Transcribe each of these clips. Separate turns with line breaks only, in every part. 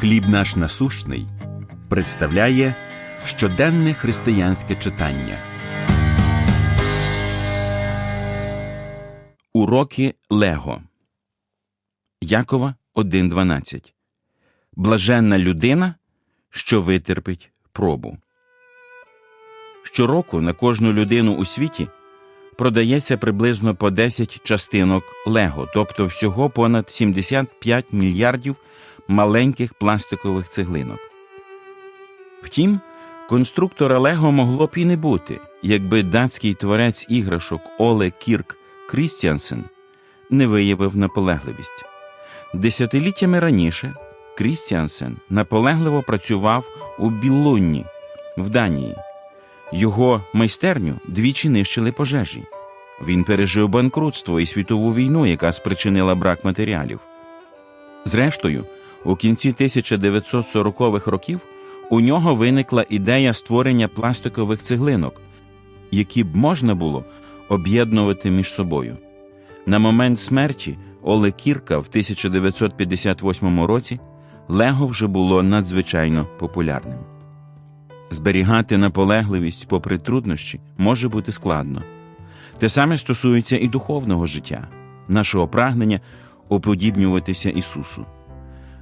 Хліб наш насущний представляє щоденне християнське читання. Уроки Лего Якова 1.12 Блаженна людина, що витерпить пробу. Щороку на кожну людину у світі продається приблизно по 10 частинок Лего, тобто всього понад 75 мільярдів маленьких пластикових цеглинок. Втім, конструктора Лего могло б і не бути, якби датський творець іграшок Оле Кірк Крістіансен не виявив наполегливість. Десятиліттями раніше Крістіансен наполегливо працював у Біллунні в Данії. Його майстерню двічі нищили пожежі. Він пережив банкрутство і світову війну, яка спричинила брак матеріалів. Зрештою, у кінці 1940-х років у нього виникла ідея створення пластикових цеглинок, які б можна було об'єднувати між собою. На момент смерті Оле Кірка в 1958 році Лего вже було надзвичайно популярним. Зберігати наполегливість попри труднощі може бути складно. Те саме стосується і духовного життя, нашого прагнення уподібнюватися Ісусу.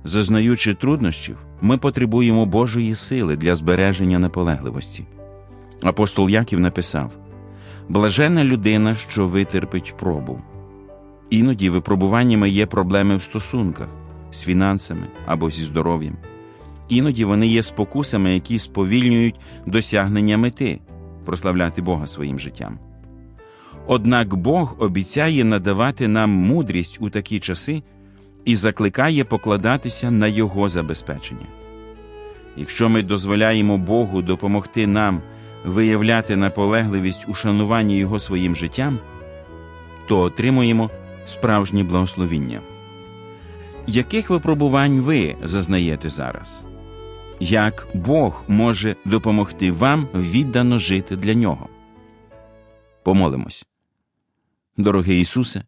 Зазнаючи труднощів, ми потребуємо Божої сили для збереження наполегливості. Апостол Яків написав: Блажена людина, що витерпить пробу. Іноді випробуваннями є проблеми в стосунках з фінансами або зі здоров'ям. Іноді вони є спокусами, які сповільнюють досягнення мети прославляти Бога своїм життям. Однак Бог обіцяє надавати нам мудрість у такі часи і закликає покладатися на Його забезпечення. Якщо ми дозволяємо Богу допомогти нам виявляти наполегливість у шануванні Його своїм життям, то отримуємо справжнє благословіння. Яких випробувань ви зазнаєте зараз? Як Бог може допомогти вам віддано жити для нього? Помолимось. Дорогий Ісусе,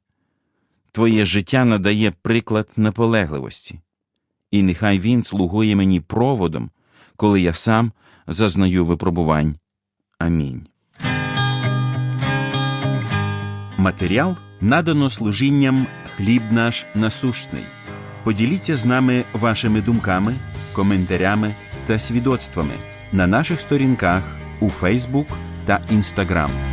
Твоє життя надає приклад наполегливості, і нехай Він слугує мені проводом, коли я сам зазнаю випробувань. Амінь. Матеріал надано служінням хліб наш насущний. Поділіться з нами вашими думками, коментарями та свідоцтвами на наших сторінках у Фейсбук та Інстаграм.